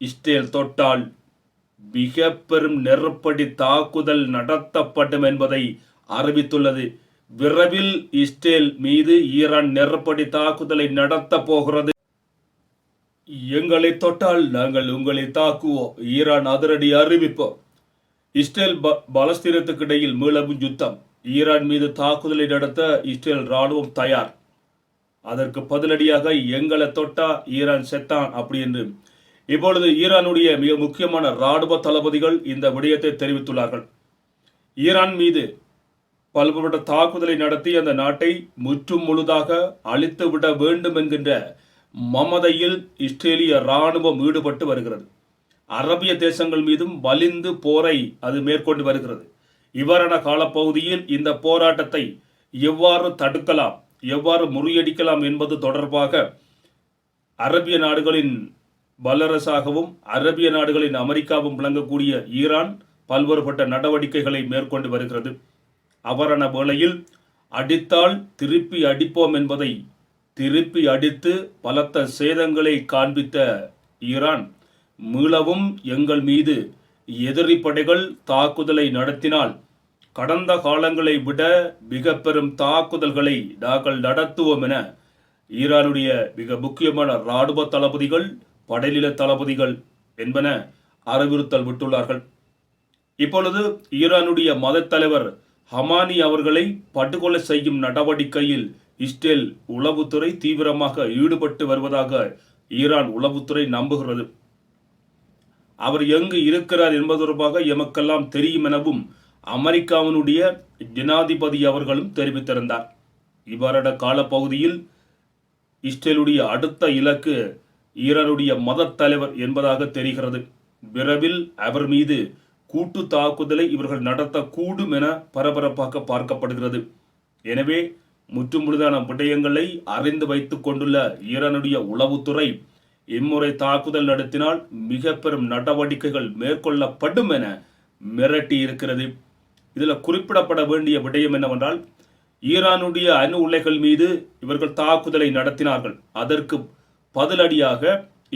Israel தொட்டால் மிக பெரும் நெருப்படி தாக்குதல் நடத்தப்படும் என்பதை அறிவித்துள்ளது. விரைவில் இஸ்ரேல் மீது ஈரான் நெருப்படி தாக்குதலை நடத்தப் போகிறது. எங்களை தொட்டால் நாங்கள் உங்களை தாக்குவோம். ஈரான் அதிரடி அறிவிப்போம் இஸ்ரேல் ப பலஸ்தீனத்துக்கு இடையில் மீளவும் யுத்தம். ஈரான் மீது தாக்குதலை நடத்த இஸ்ரேல் ராணுவம் தயார். அதற்கு பதிலடியாக எங்களை தொட்டா ஈரான் செத்தான் அப்படி என்று. இப்பொழுது ஈரானுடைய மிக முக்கியமான இராணுவ தளபதிகள் இந்த விடயத்தை தெரிவித்துள்ளார்கள். ஈரான் மீது பல்வேறு தாக்குதலை நடத்தி அந்த நாட்டை முற்றும் முழுதாக அழித்து விட வேண்டும் என்கின்ற மமதையில் இஸ்ரேலிய இராணுவம் ஈடுபட்டு வருகிறது. அரபிய தேசங்கள் மீதும் வலிந்து போரை அது மேற்கொண்டு வருகிறது. இவ்வாறான காலப்பகுதியில் இந்த போராட்டத்தை எவ்வாறு தடுக்கலாம்? எவ்வாறு முறியடிக்கலாம் என்பது தொடர்பாக அரபிய நாடுகளின் வல்லரசாகவும் அரபிய நாடுகளின் அமெரிக்காவும் விளங்கக்கூடிய ஈரான் பல்வேறுபட்ட நடவடிக்கைகளை மேற்கொண்டு வருகிறது. அவரான வேளையில் அடித்தால் திருப்பி அடிப்போம் என்பதை திருப்பி அடித்து பலத்த சேதங்களை காண்பித்த ஈரான் மீளவும் எங்கள் மீது எதிரி படைகள் தாக்குதலை நடத்தினால் கடந்த காலங்களை விட மிக பெரும் தாக்குதல்களை நாங்கள் நடத்துவோம் என ஈரானுடைய மிக முக்கியமான இராணுவ தளபதிகள் படைநில தளபதிகள் என்பன அறிவுறுத்தல் விட்டுள்ளார்கள். இப்பொழுது ஈரானுடைய மதத்தலைவர் ஹமானி அவர்களை படுகொலை செய்யும் நடவடிக்கையில் இஸ்ரேல் உளவுத்துறை தீவிரமாக ஈடுபட்டு வருவதாக ஈரான் உளவுத்துறை நம்புகிறது. அவர் எங்கு இருக்கிறார் என்பது தொடர்பாக எமக்கெல்லாம் தெரியும் எனவும் அமெரிக்காவினுடைய ஜனாதிபதி அவர்களும் தெரிவித்திருந்தார். இவ்வாறான காலப்பகுதியில் இஸ்ரேலுடைய அடுத்த இலக்கு ஈரானுடைய மத தலைவர் என்பதாக தெரிகிறது. விரைவில் அவர் மீது கூட்டு தாக்குதலை இவர்கள் நடத்தக்கூடும் என பரபரப்பாக பார்க்கப்படுகிறது. எனவே முற்றுமுழுதான விடயங்களை அறிந்து வைத்துக் கொண்டுள்ள ஈரானுடைய உளவுத்துறை இம்முறை தாக்குதல் நடத்தினால் மிக பெரும் நடவடிக்கைகள் மேற்கொள்ளப்படும் என மிரட்டி இருக்கிறது இதில் குறிப்பிடப்பட வேண்டிய விடயம் என்னவென்றால் ஈரானுடைய அணு உலைகள் மீது இவர்கள் தாக்குதலை நடத்தினார்கள். அதற்கு பதிலடியாக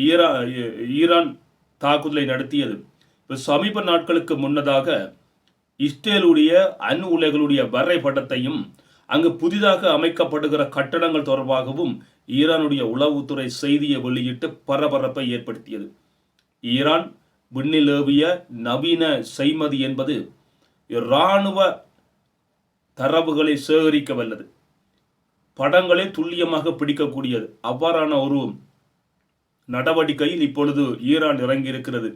ஈரா ஈரான் தாக்குதலை நடத்தியது. இப்போ சமீப நாட்களுக்கு முன்னதாக இஸ்ரேலுடைய அணு உலைகளுடைய வரைபடத்தையும் அங்கு புதிதாக அமைக்கப்படுகிற கட்டடங்கள் தொடர்பாகவும் ஈரானுடைய உளவுத்துறை செய்தியை வெளியிட்டு பரபரப்பை ஏற்படுத்தியது. ஈரான் விண்ணிலேவிய நவீன செய்மதி என்பது இராணுவ தரவுகளை சேகரிக்க வல்லது. படங்களை துல்லியமாக பிடிக்கக்கூடியது. அவ்வாறான ஒரு நடவடிக்கையில் இப்பொழுது ஈரான் இறங்கியிருக்கிறது.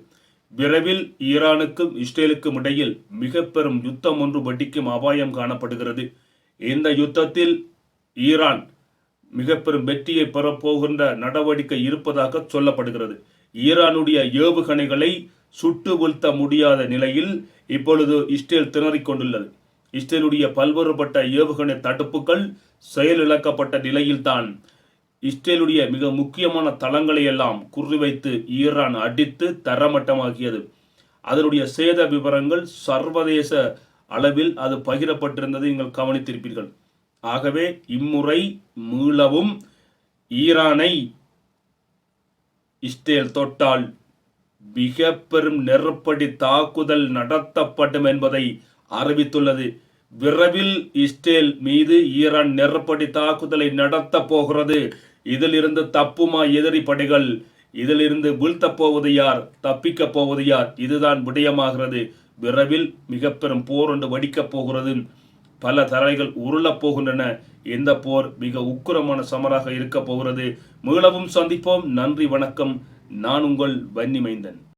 விரைவில் ஈரானுக்கும் இஸ்ரேலுக்கும் இடையில் மிக பெரும் யுத்தம் ஒன்று வெடிக்கும் அபாயம் காணப்படுகிறது. இந்த யுத்தத்தில் ஈரான் மிக பெரும் வெற்றியை பெறப்போகின்ற நடவடிக்கை இருப்பதாக சொல்லப்படுகிறது. ஈரானுடைய ஏவுகணைகளை சுட்டு வீழ்த்த முடியாத நிலையில் இப்பொழுது இஸ்ரேல் திணறிக் கொண்டுள்ளது இஸ்ரேலுடைய பல்வேறுபட்ட ஏவுகணை தடுப்புகள் செயலிழக்கப்பட்ட நிலையில்தான் இஸ்ரேலுடைய மிக முக்கியமான தளங்களை எல்லாம் குறிவைத்து ஈரான் அடித்து தரமட்டமாக்கியது. அதனுடைய சேத விவரங்கள் சர்வதேச அளவில் அது பகிரப்பட்டிருந்ததை நீங்கள் கவனித்திருப்பீர்கள். ஆகவே இம்முறை மீளவும் ஈரானை இஸ்ரேல் தொட்டால் மிக பெரும் நெருப்படி தாக்குதல் நடத்தப்படும் என்பதை அறிவித்துள்ளது. விரைவில் இஸ்ரேல் மீது ஈரான் நெருப்படி தாக்குதலை நடத்தப் போகிறது. இதிலிருந்து தப்புமா எதிரி படைகள்? இதிலிருந்து வீழ்த்தப் போவது யார்? தப்பிக்கப் போவது யார்? இதுதான் விடயமாகிறது. விரைவில் மிக பெரும் போர் ஒன்று வடிக்கப் போகிறது. பல தரைகள் உருளப் போகின்றன. இந்த போர் மிக உக்கிரமான சமராக இருக்கப் போகிறது. மீளவும் சந்திப்போம். நன்றி வணக்கம். நான் உங்கள் வன்னிமைந்தன்.